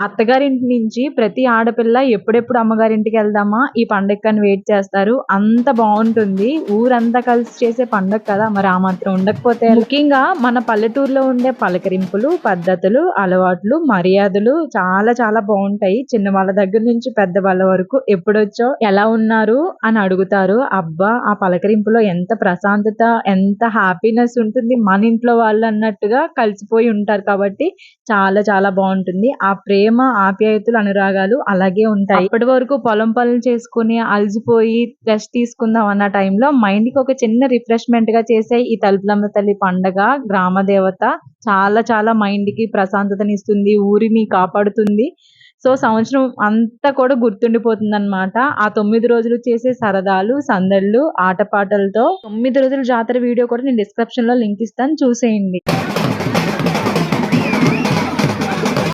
అత్తగారింటి నుంచి ప్రతి ఆడపిల్ల ఎప్పుడెప్పుడు అమ్మగారింటికి వెళ్దామా? ఈ పండగని వెయిట్ చేస్తారు. అంత బాగుంటుంది. ఊరంతా కలిసి చేసే పండగ కదా. మరి ఆ మాత్రం ఉండకపోతే ముఖ్యంగా మన పల్లెటూరులో ఉండే పలకరింపులు పద్ధతులు అలవాట్లు మర్యాదలు చాలా చాలా బాగుంటాయి. చిన్న వాళ్ళ దగ్గర నుంచి పెద్ద వాళ్ళ వరకు ఎప్పుడొచ్చో ఎలా ఉన్నారు అని అడుగుతారు. అబ్బా ఆ పలకరింపులో ఎంత ప్రశాంతత ఎంత హ్యాపీనెస్ ఉంటుంది. మన ఇంట్లో వాళ్ళు అన్నట్టుగా కలిసిపోయి ఉంటారు కాబట్టి చాలా చాలా బాగుంటుంది. ఆ ప్రేమ ఆప్యాయతలు అనురాగాలు అలాగే ఉంటాయి. ఇప్పటి వరకు పొలం పనులు చేసుకుని అలసిపోయి రెస్ట్ తీసుకుందాం అన్న టైంలో మైండ్కి ఒక చిన్న రిఫ్రెష్మెంట్గా చేసే ఈ తలుపులమ్మ తల్లి పండగ గ్రామ దేవత చాలా చాలా మైండ్కి ప్రశాంతతనిస్తుంది ఊరిని కాపాడుతుంది. సో సంవత్సరం అంతా కూడా గుర్తుండిపోతుంది అనమాట ఆ తొమ్మిది రోజులు చేసే సరదాలు సందళ్ళు ఆటపాటలతో తొమ్మిది రోజుల జాతర వీడియో కూడా నేను డిస్క్రిప్షన్లో లింక్ ఇస్తాను. చూసేయండి.